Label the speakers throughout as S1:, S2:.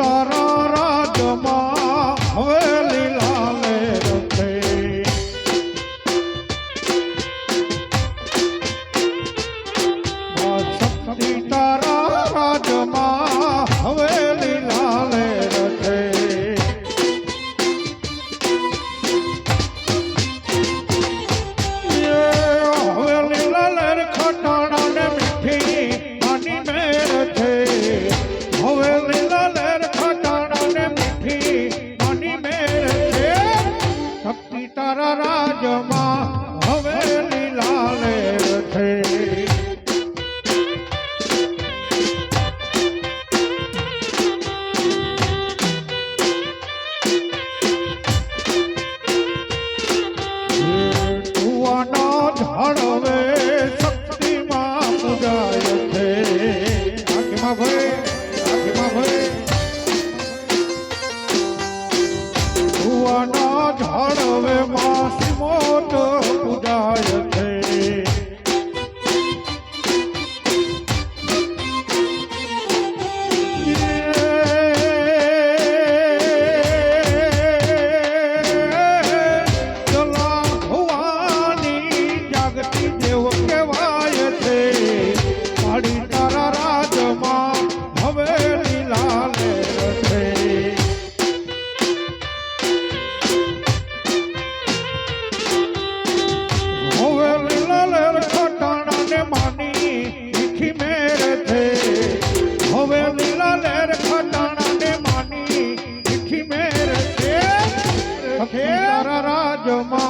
S1: তরণ jama સખી તારા રાજમાં.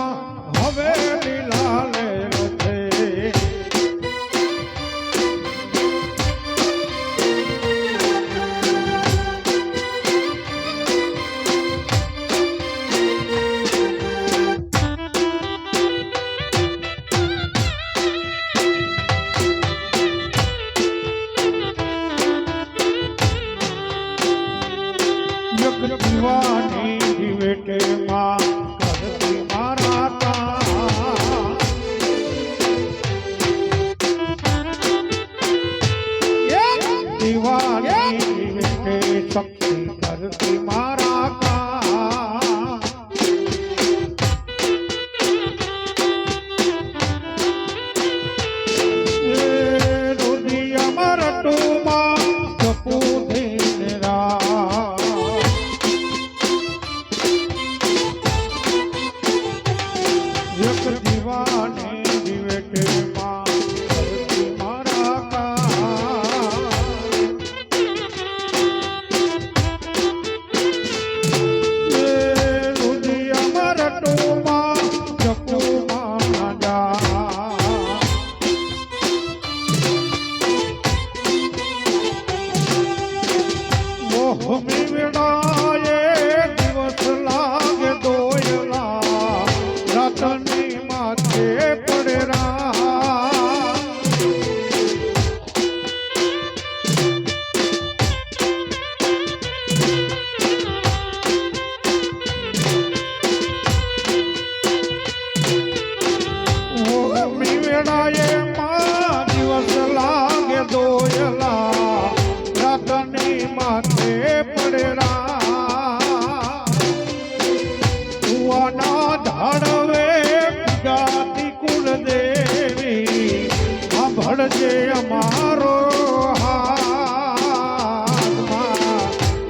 S1: હળજે અમારો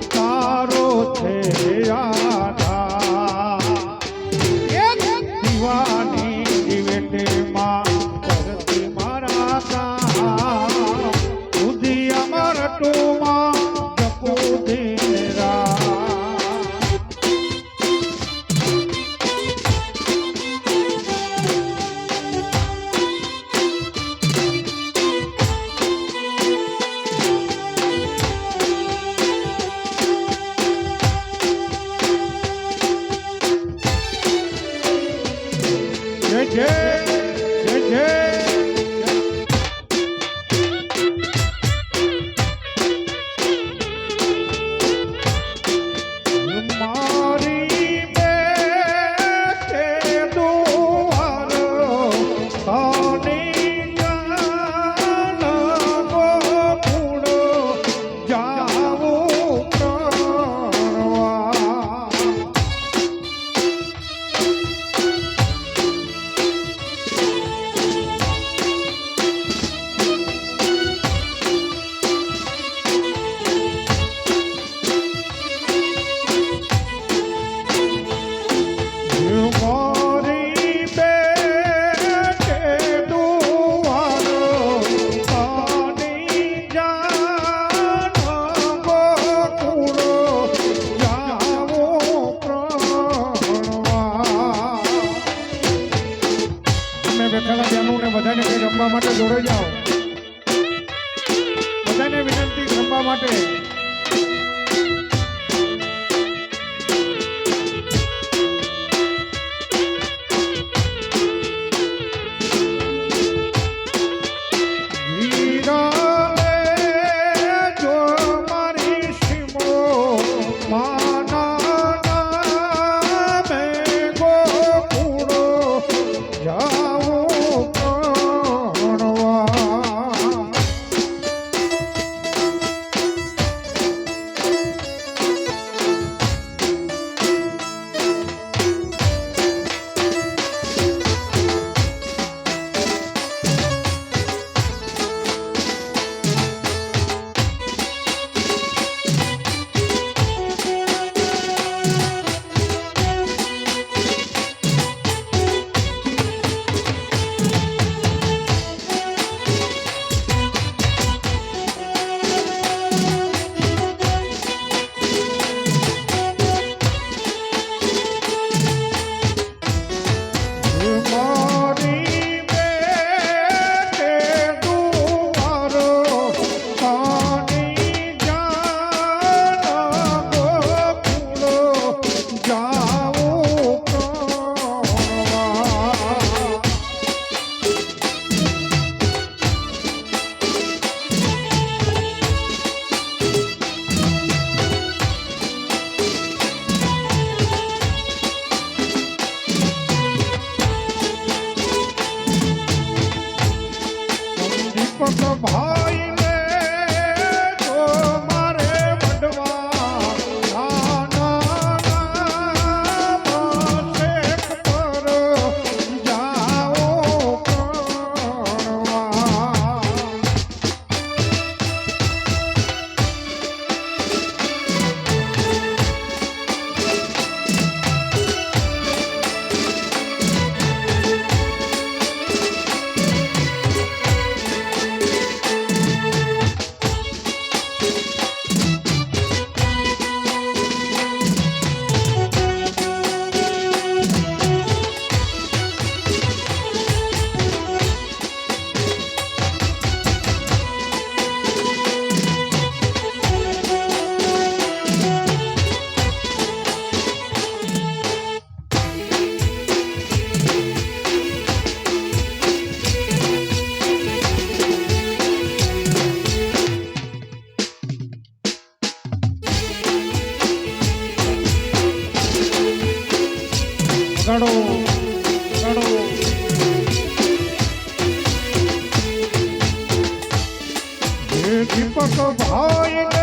S1: તારો છે દિવાની જીવેટે માં ભગતી મારા તા સુધી અમર ટોમાં જપો દે মাঠে Mom. Oh, yeah.